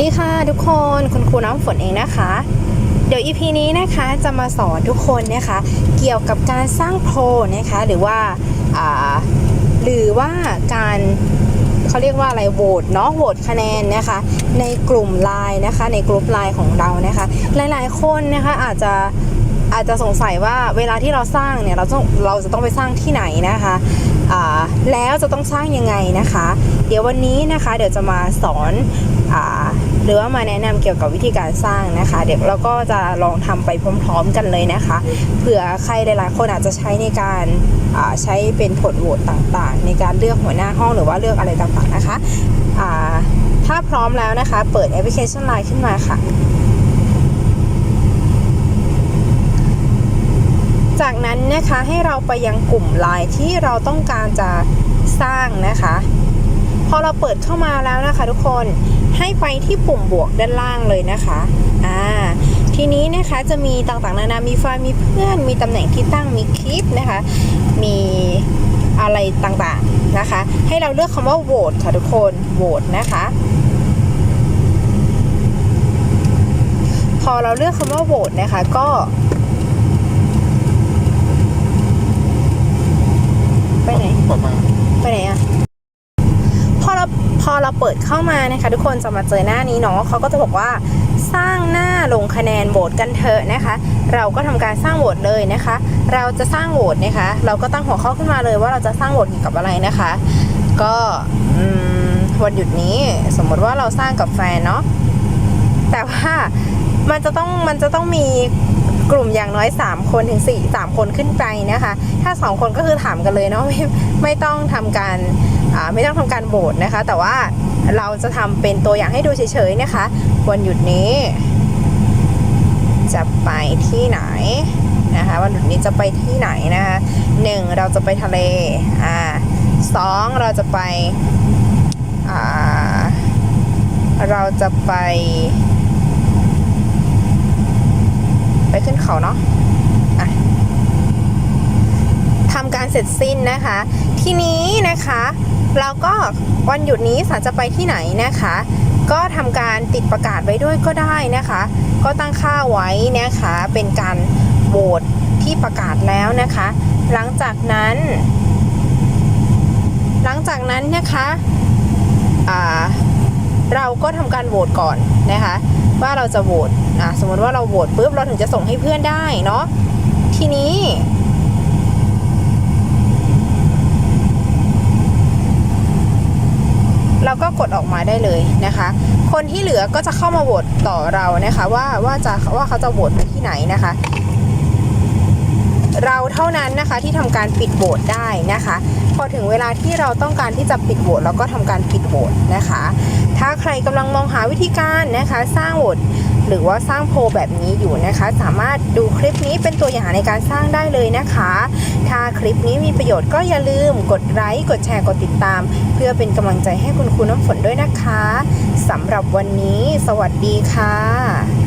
ดีค่ะทุกคนคุณครูน้ำฝนเองนะคะ เดี๋ยว EP นี้นะคะจะมาสอนทุกคนนะคะ เกี่ยวกับการสร้างโพลนะคะหรือว่าาหรือว่าการเขาเรียกว่าอะไรโหวตเนาะโหวตคะแนนนะคะ ในกลุ่มไลน์นะคะ ในกลุ่มไลน์ของเรานะคะ หลายๆ คนนะคะอาจจะอาจจะสงสัยว่าเวลาที่เราสร้างเนี่ยเราต้องเราจะต้องไปสร้างที่ไหนนะคะแล้วจะต้องสร้างยังไงนะคะ เดี๋ยววันนี้นะคะ เดี๋ยวจะมาสอนอ รือว่ามาแนะนำเกี่ยวกับวิธีการสร้างนะคะ เดี๋ยวเราก็จะลองทำไปพร้อมๆกันเลยนะคะเผื่อใครหลายๆคนอาจจะใช้ในการใช้เป็นผลโหวตต่างๆ ในการเลือกหัวหน้าห้องหรือว่าเลือกอะไรต่างๆนะคะถ้าพร้อมแล้วนะคะ เปิดแอปพลิเคชัน Line ขึ้นมาค่ะจากนั้นนะคะให้เราไปยังกลุ่มไลน์ที่เราต้องการจะสร้างนะคะ พอเราเปิดเข้ามาแล้วนะคะทุกคนให้ไปที่ปุ่มบวกด้านล่างเลยนะคะอ่าทีนี้นะคะจะมีต่างๆนานา มีไฟล์มีเพื่อน มีตำแหน่งที่ตั้ง มีคลิปนะคะ มีอะไรต่างๆนะคะ ให้เราเลือกคำว่าโหวตค่ะทุกคน โหวตนะคะ พอเราเลือกคำว่าโหวตนะคะ ก็ ไปไหน ประมาณ ไปไหนอะพอเราพอ เราเปิดเข้ามานะคะทุกคนจะมาเจอหน้านี้เนาะเขาก็จะบอกว่าสร้างหน้าลงคะแนนโหวตกันเถอะนะคะ เราก็ทำการสร้างโหวตเลยนะคะ เราจะสร้างโหวตนะคะ เราก็ตั้งหัวข้อขึ้นมาเลยว่าเราจะสร้างโหวตเกี่ยวกับอะไรนะคะ ก็วันหยุดนี้สมมติว่าเราสร้างกับแฟนเนาะแต่ว่ามันจะต้องมันจะต้องมี กลุ่มอย่างน้อย 3 คนถึง 4 3 คนขึ้นไปนะคะ ถ้า 2 คนก็คือถามกันเลยเนาะไม่ไม่ต้องทำการอ่าไม่ต้องทำการโหวตนะคะ แต่ว่าเราจะทำเป็นตัวอย่างให้ดูเฉยๆนะคะ วันหยุดนี้ จะไปที่ไหนนะคะ วันหยุดนี้จะไปที่ไหนนะคะหนึ่งเราจะไปทะเลอ่าสองเราจะไปอ่าเราจะไป ไปขึ้นเขาเนาะะทำการเสร็จสิ้นนะคะ ทีนี้นะคะ เราก็วันหยุดนี้สาจะไปที่ไหนนะคะ ก็ทำการติดประกาศไว้ด้วยก็ได้นะคะ ก็ตั้งค่าไว้นะคะ เป็นการโหวตที่ประกาศแล้วนะคะ หลังจากนั้น หลังจากนั้นนะคะเราก็ทำการโหวตก่อนนะคะ ว่าเราจะโหวต อะสมมติว่าเราโหวตปุ๊บเราถึงจะส่งให้เพื่อนได้เนาะทีนี้เราก็กดออกมาได้เลยนะคะ คนที่เหลือก็จะเข้ามาโหวตต่อเรานะคะว่าว่าจะว่าเขาจะโหวตไปที่ไหนนะคะ เราเท่านั้นนะคะที่ทำการปิดโหวตได้นะคะ พอถึงเวลาที่เราต้องการที่จะปิดโหวตเราก็ทำการปิดโหวตนะคะ ถ้าใครกำลังมองหาวิธีการนะคะ สร้างโหวตหรือว่าสร้างโพลแบบนี้อยู่นะคะ สามารถดูคลิปนี้เป็นตัวอย่างในการสร้างได้เลยนะคะ ถ้าคลิปนี้มีประโยชน์ก็อย่าลืมกดไลค์กดแชร์กดติดตาม เพื่อเป็นกำลังใจให้คุณครูน้ำฝนด้วยนะคะสำหรับวันนี้ สวัสดีค่ะ